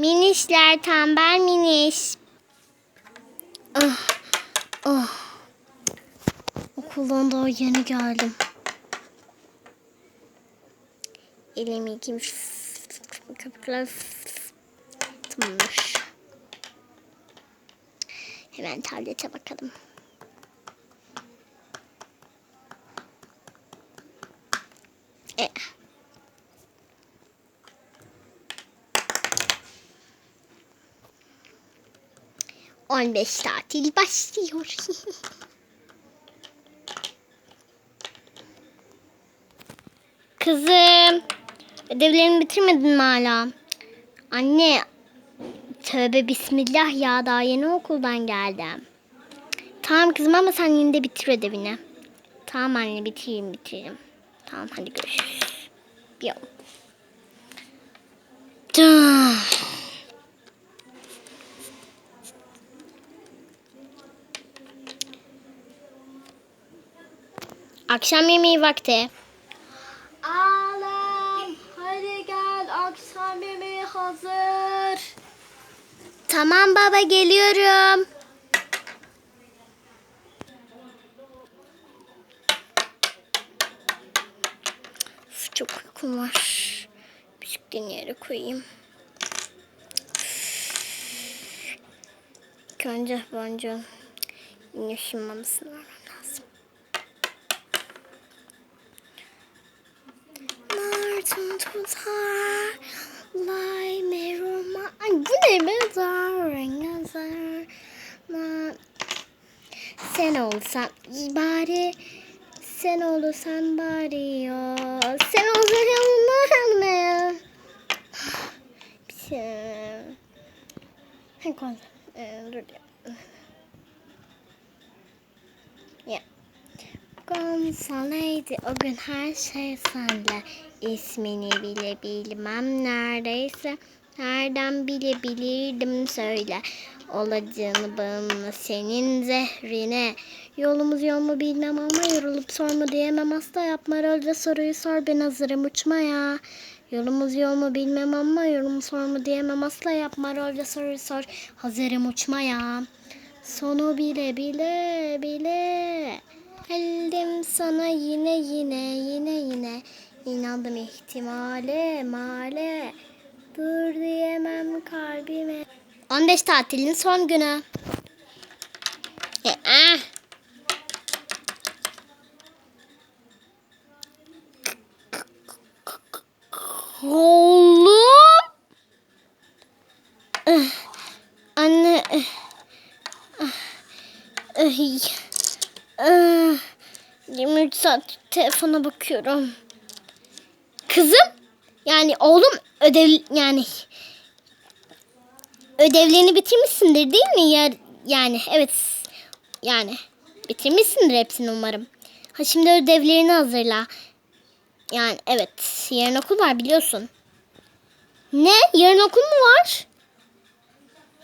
Minişler tembel miniş. Ah, ah. Okuldan daha yeni geldim. Elimi yıkayayım. Köpükler. Tamamdır. Hemen tablete bakalım. 15 tatil başlıyor. Kızım ödevlerini bitirmedin mi hala? Anne tövbe bismillah ya daha yeni okuldan geldim. Tamam kızım ama sen yine de bitir ödevini. Tamam anne bitireyim bitireyim. Tamam hadi görüşürüz. Yo. Dun. Akşam yemeği vakti. Alem hadi gel akşam yemeği hazır. Tamam baba geliyorum. Üf, çok uykum var. Müzik dinleyerek koyayım. İlk önce boncuğun yaşınmamasını vermem Tutar Lay meroma Ay bu ne mezar Rengazar Ma Sen olsan bari Sen olursan bari ya. Sen olsan olmaz mı? Bir şey. Koy Ee, Dur ya. Ya. Gonzaleydi o gün her şey sende. İsmini bile bilmem neredeyse. Nereden bilebilirdim söyle. Olacağını bağımlı senin zehrine. Yolumuz yol mu bilmem ama yorulup sorma diyemem. Hasta yapma rolde soruyu sor ben hazırım uçmaya. Yolumuz yol mu bilmem ama yorum sorma diyemem. Asla yapma rolde soruyu sor. Hazırım uçmaya. Sonu bile bile bile. Geldim sana yine yine yine yine. İnandım ihtimale male. Dur diyemem kalbime. 15 tatilin son günü. E, ah. Oğlum. Eh, Anne. ah, ay. Ah, 23 saat telefona bakıyorum. Kızım yani oğlum ödev yani ödevlerini bitirmişsindir değil mi? Ya, yani evet yani bitirmişsindir hepsini umarım. Ha şimdi ödevlerini hazırla. Yani evet yarın okul var biliyorsun. Ne? Yarın okul mu var?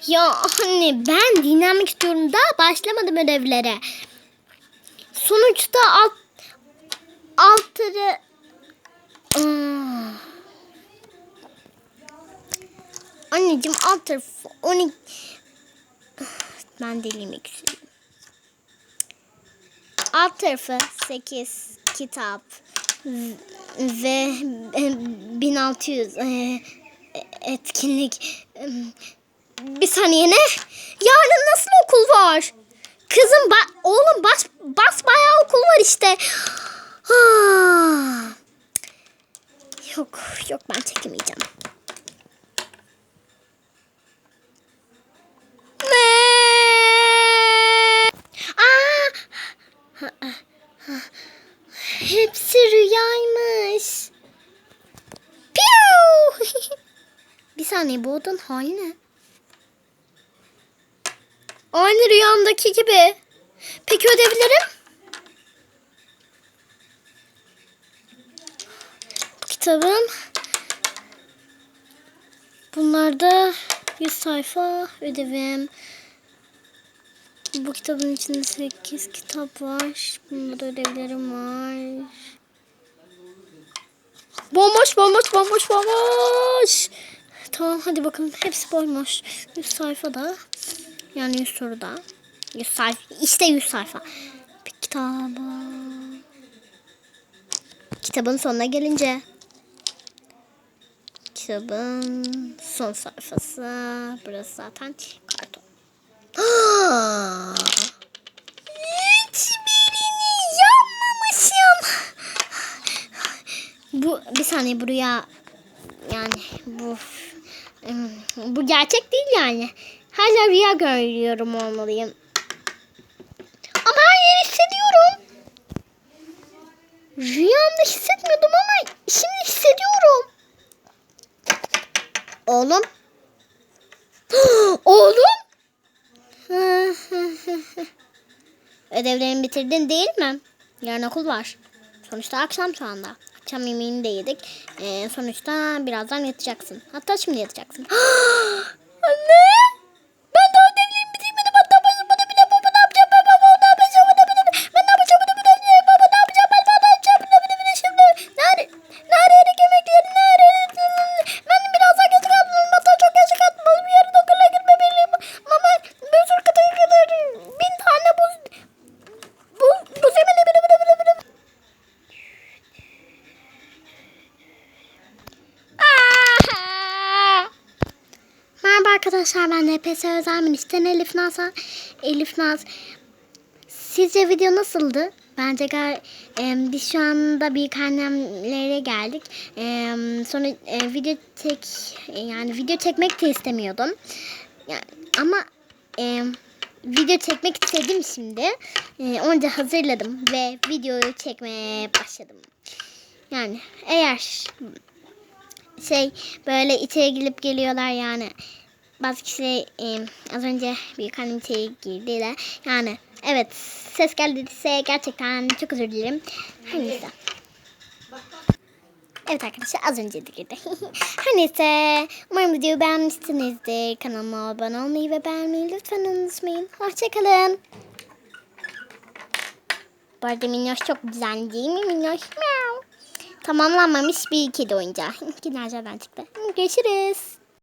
Ya anne ben dinlenmek istiyorum. Daha başlamadım ödevlere. Sonuçta alt altları. Anneciğim alt tarafı 12 Ben deliyim ikisiyim. Alt tarafı 8 kitap ve 1600 e, etkinlik. Bir saniye ne? Yarın nasıl okul var? Kızım ba- oğlum bas bas bayağı okul var işte. Ah. Yok yok ben çekemeyeceğim. Hepsi rüyaymış. Bir saniye bu odanın hali ne? Aynı rüyamdaki gibi. Peki ödevlerim? Kitabım. Bunlarda 100 sayfa ödevim. Bu kitabın içinde 8 kitap var. Bunda da ödevlerim var. Bomboş bomboş bomboş bomboş. Tamam hadi bakalım. Hepsi boymuş. 100 sayfada. Yani 100 soruda. 100 sayfa. İşte 100 sayfa. Bir kitabı. Kitabın sonuna gelince. Kitabın son sayfası. Burası zaten karton. Hiçbirini yapmamışım. Bu bir saniye buraya yani bu bu gerçek değil yani. Hala rüya görüyorum olmalıyım. Ama her yeri hissediyorum. Rüyamda hissetmiyordum ama şimdi hissediyorum. Oğlum. Oğlum. Ödevlerimi bitirdin değil mi? Yarın okul var. Sonuçta akşam şu anda. Akşam yemeğini de yedik. Ee, sonuçta birazdan yatacaksın. Hatta şimdi yatacaksın. Anne! Arkadaşlar ben NPS Özel Minister Elif Naz. Elif Naz. Sizce video nasıldı? Bence gal em, biz şu anda büyük annemlere geldik. Em, sonra e, video çek e, yani video çekmek de istemiyordum. Yani, ama em, video çekmek istedim şimdi. E, onu hazırladım ve videoyu çekmeye başladım. Yani eğer şey böyle içeri girip geliyorlar yani. Bazı kişiler e, az önce annem içeri girdiler. Yani evet ses geldiyse gerçekten çok özür dilerim. Her neyse. Evet arkadaşlar az önce de girdi. Her neyse umarım videoyu beğenmişsinizdir. Kanalıma abone olmayı ve beğenmeyi lütfen unutmayın. Hoşçakalın. Bu arada Minnoş çok güzel değil mi Minnoş? Tamamlanmamış bir kedi oyuncağı. İki nereden çıktı. Görüşürüz.